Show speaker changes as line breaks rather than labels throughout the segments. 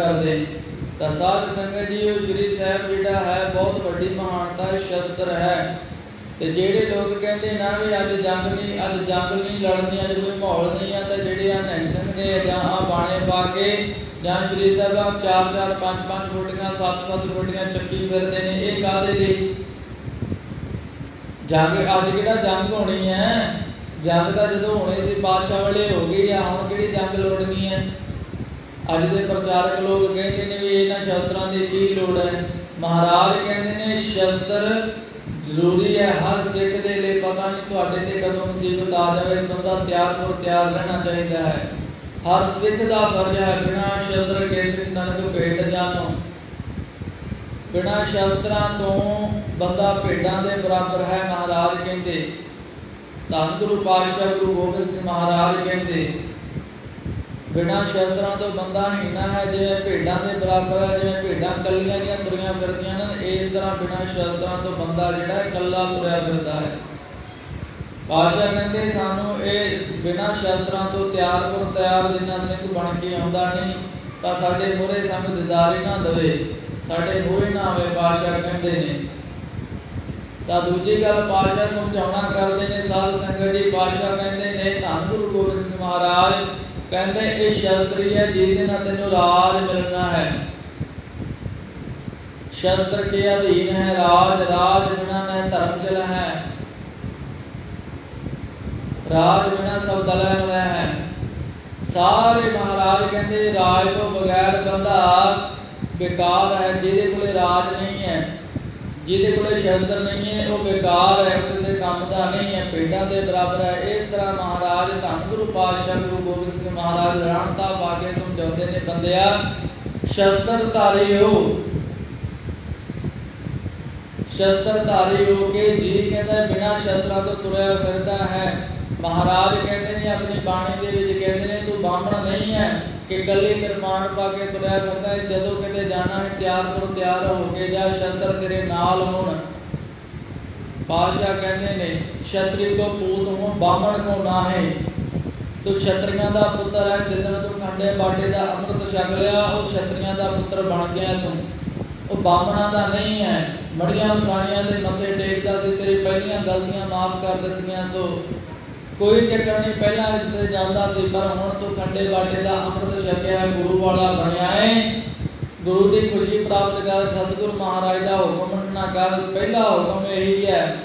ਕਰਦੇ। ਤਾਂ ਸਾਧ ਸੰਗਤ ਜੀ, ਉਹ ਸ਼੍ਰੀ ਸਾਹਿਬ ਜਿਹੜਾ ਹੈ, ਬਹੁਤ ਵੱਡੀ ਮਹਾਨਤਾ ਸ਼ਸਤਰ ਹੈ। ਤੇ ਜਿਹੜੇ ਲੋਕ ਕਹਿੰਦੇ ਨਾ ਵੀ ਅੱਜ ਜੰਗ ਨਹੀਂ, ਅੱਜ ਜੰਗ ਨਹੀਂ ਲੜਨੀ, ਅੱਜ ਕੋਈ ਮਾਹੌਲ ਨਹੀਂ ਆ, ਤਾਂ ਜਿਹੜੇ ਆ ਨਹੀਂ ਸੰਗਦੇ ਜਾਂ ਆ ਬਾਣੇ ਪਾ ਕੇ ਜਾਂ ਸ਼੍ਰੀ ਸਾਹਿਬਾਂ 4 4 5 5 ਫੁੱਟੀਆਂ 7 7 ਫੁੱਟੀਆਂ ਚੱਕੀ ਫਿਰਦੇ ਨੇ, ਇਹ ਕਾਦੇ ਲਈ? ਜੰਗ ਅੱਜ ਕਿਹੜਾ ਜੰਗ ਹੋਣੀ ਹੈ? ਜੰਗ ਤਾਂ ਜਦੋਂ ਹੋਣੀ ਸੀ ਬਾਦਸ਼ਾਹ ਵਾਲੇ ਹੋ ਗਈ ਆ, ਹੁਣ ਕਿਹੜੀ ਜੰਗ ਲੋੜਨੀ ਹੈ? ਅੱਜ ਦੇ ਪ੍ਰਚਾਰਕ ਲੋਕ ਕਹਿੰਦੇ ਨੇ ਵੀ ਇਹਨਾਂ ਸ਼ਸਤਰਾਂ ਦੀ ਕੀ ਲੋੜ ਹੈ? ਮਹਾਰਾਜ ਕਹਿੰਦੇ ਨੇ ਸ਼ਸਤਰ ਜ਼ਰੂਰੀ ਹੈ, ਹਰ ਸਿੱਖ ਦੇ ਲਈ ਪਤਾ ਨਹੀਂ ਤੁਹਾਡੇ ਤੇ ਕਦੋਂ ਮੁਸੀਬਤ ਆ ਜਾਵੇ ਬੰਦਾ ਤਿਆਰ ਹੋ ਤਿਆਰ ਰਹਿਣਾ ਚਾਹੀਦਾ ਹੈ। ਹਰ ਸਿੱਖ ਦਾ ਫਰਜ਼ ਹੈ, ਬਿਨਾ ਸ਼ਸਤਰ ਕੇਸਰੀ ਨਨਕ ਭੇਟ ਜਾਨੋ ਬਿਨਾ ਸ਼ਸਤਰਾਂ ਤੋਂ ਬੰਦਾ ਭੇਡਾਂ ਦੇ ਬਰਾਬਰ ਹੈ, ਮਹਾਰਾਜ ਕਹਿੰਦੇ। ਧੰਨ ਗੁਰੂ ਪਾਤਸ਼ਾਹ ਗੁਰੂ ਗੋਬਿੰਦ ਸਿੰਘ ਮਹਾਰਾਜ ਕਹਿੰਦੇ ਬਿਨਾਂ ਸ਼ਸਤਰਾਂ ਤੋਂ ਬੰਦਾ ਹੀਣਾ ਹੈ, ਜਿਵੇਂ ਭੇਡਾਂ ਦੇ ਬਰਾਬਰ ਹੈ, ਜਿਵੇਂ ਭੇਡਾਂ ਕੱਲੀਆਂ ਦੀਆਂ ਤੁਰੀਆਂ ਫਿਰਦੀਆਂ ਨੇ, ਇਸ ਤਰ੍ਹਾਂ ਬਿਨਾ ਸ਼ਸਤਰਾਂ ਤੋਂ ਬੰਦਾ ਜਿਹੜਾ ਇਕੱਲਾ ਤੁਰਿਆ ਫਿਰਦਾ ਹੈ। ਪਾਸ਼ਾ ਕਹਿੰਦੇ, ਸਾਨੂੰ ਇਹ ਬਿਨਾ ਸ਼ਸਤਰਾਂ ਤੋਂ ਤਿਆਰ ਪਰ ਤਿਆਰ ਜਿੰਨਾ ਸਿੰਘ ਬਣ ਕੇ ਆਉਂਦਾ ਨਹੀਂ, ਤਾਂ ਸਾਡੇ ਮੋਰੇ ਸਾਨੂੰ ਦਿਦਾਰੇ ਨਾ ਦਵੇ, ਸਾਡੇ ਮੋਰੇ ਨਾ ਆਵੇ ਪਾਸ਼ਾ ਕਹਿੰਦੇ ਨੇ। ਤਾਂ ਦੂਜੀ ਗੱਲ ਪਾਸ਼ਾ ਸਮਝਾਉਣਾ ਕਰਦੇ ਨੇ, ਸਾਧ ਸੰਗਤ ਜੀ ਪਾਸ਼ਾ ਕਹਿੰਦੇ ਨੇ, ਧੰਨ ਗੁਰੂ ਗੋਬਿੰਦ ਸਿੰਘ ਮਹਾਰਾਜ ਕਹਿੰਦੇ ਇਹ ਸ਼ਸਤਰੀ ਹੈ ਜਿਹਦੇ ਨਾਲ ਤੈਨੂੰ ਰਾਜ ਮਿਲਣਾ ਹੈ। ਸ਼ਸਤਰ ਕੇ ਅਧੀਨ ਹੈ? ਰਾਜ ਰਾਜ ਬਿਨਾ ਨਾ ਧਰਮ ਚਲਾ ਹੈ ਰਾਜ ਬਿਨਾ ਸਭ ਦਲਾ ਮਿਲਿਆ ਹੈ ਸਾਰੇ ਮਹਾਰਾਜ ਕਹਿੰਦੇ ਰਾਜ ਤੋਂ ਬਗੈਰ ਬੰਦਾ ਬੇਕਾਰ ਹੈ, ਜਿਹਦੇ ਕੋਲੇ ਰਾਜ ਨਹੀਂ ਹੈ। ਜਿਹਦੇ ਕੋਲੇ ਸ਼ਸਤਰ ਨਹੀਂ ਹੈ, ਉਹ ਬੇਕਾਰ ਹੈ, ਕਿਸੇ ਕੰਮ ਦਾ ਨਹੀਂ ਹੈ, ਪੇਡਾਂ ਦੇ ਬਰਾਬਰ ਹੈ। ਇਸ ਤਰ੍ਹਾਂ ਮਹਾਰਾਜ ਧੰਨ ਗੁਰੂ ਪਾਤਸ਼ਾਹ ਗੁਰੂ ਗੋਬਿੰਦ ਸਿੰਘ ਮਹਾਰਾਜ ਰਾਣਤਾ ਪਾ ਕੇ ਸਮਝਾਉਂਦੇ ਨੇ, ਬੰਦਿਆ ਸ਼ਸਤਰ ਧਾਰੀ ਹੋ ਸ਼ਸਤਰ ਧਾਰੀ ਹੋ ਕੇ ਜੀ ਕਹਿੰਦਾ ਬਿਨਾ ਸ਼ਸਤਰਾਂ ਤੋਂ ਤੁਰਿਆ ਫਿਰਦਾ ਹੈ। ਮਹਾਰਾਜ ਕਹਿੰਦੇ ਨੇ, ਆਪਣੀ ਬਾਣੀ ਦੇ ਵਿੱਚ ਕਹਿੰਦੇ ਨੇ, ਤੂੰ ਬਾਹਮਣ ਨਹੀਂ ਹੈ। ਕਿ ਕੱਲੇ ਕਿਰਪਾਨ ਪਾ ਕੇ ਤੁਰਿਆ ਫਿਰਦਾ ਹੈ ਜਦੋਂ ਕਿਤੇ ਜਾਣਾ ਹੈ ਤਿਆਰ ਪਰ ਤਿਆਰ ਹੋ ਕੇ ਜਾ ਸ਼ਸਤਰ ਤੇਰੇ ਨਾਲ ਹੋਣ। ਪਾਸ਼ਾ ਕਹਿੰਦੇ ਨੇ, ਛਤਰੀ ਕੋ ਪੂਤ ਹੋ ਬਾਹਮਣ ਕੋ ਨਾ ਹੈ। ਤੂੰ ਛਤਰੀਆਂ ਦਾ ਪੁੱਤਰ ਹੈ, ਜਿੱਦਣ ਤੂੰ ਖੰਡੇ ਬਾਟੇ ਦਾ ਅੰਮ੍ਰਿਤ ਛਕ ਲਿਆ, ਉਹ ਛਤਰੀਆਂ ਦਾ ਪੁੱਤਰ ਬਣ ਗਿਆ ਤੂੰ। ਉਹ ਬਾਹਮਣਾ ਦਾ ਨਹੀਂ ਹੈ। ਮੜੀਆਂ ਵਸਾਣੀਆਂ ਦੇ ਮੱਥੇ ਟੇਕਦਾ ਸੀ, ਤੇਰੀ ਪਹਿਲੀਆਂ ਗਲਤੀਆਂ ਮਾਫ ਕਰ ਦਿੱਤੀਆਂ ਸੋ। ਕੋਈ ਚੱਕਰ ਨਹੀਂ, ਪਹਿਲਾਂ ਜਿੱਥੇ ਜਾਂਦਾ ਸੀ, ਪਰ ਹੁਣ ਤੂੰ ਖੰਡੇ ਬਾਟੇ ਦਾ ਅੰਮ੍ਰਿਤ ਛਕਿਆ, ਗੁਰੂ ਵਾਲਾ ਬਣਿਆ ਹੈ ਗੁਰੂ ਦੀ ਖੁਸ਼ੀ ਪ੍ਰਾਪਤ ਕਰ, ਸਤਿਗੁਰ ਮਹਾਰਾਜ ਦਾ ਹੁਕਮ ਨਾ ਕਰ। ਪਹਿਲਾ ਹੁਕਮ ਇਹੀ ਹੈ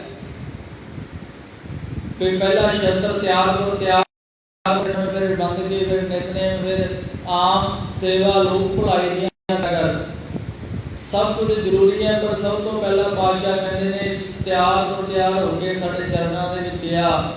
ਕਿ ਪਹਿਲਾ ਸ਼ਸਤਰ ਤਿਆਰ ਕਰੋ, ਤਿਆਰ ਫਿਰ ਬੰਦ ਕੇ, ਫਿਰ ਨਿਤਨੇਮ, ਫਿਰ ਆਮ ਸੇਵਾ ਲੋਕ ਭਲਾਈ ਦੀਆਂ ਕਰ। ਸਭ ਕੁਝ ਜ਼ਰੂਰੀ ਹੈ, ਪਰ ਸਭ ਤੋਂ ਪਹਿਲਾਂ ਪਾਤਸ਼ਾਹ ਕਹਿੰਦੇ ਨੇ, ਤਿਆਰ ਤੋਂ ਤਿਆਰ ਹੋ ਕੇ ਸਾਡੇ ਚਰਨਾਂ ਦੇ ਵਿੱਚ ਆ।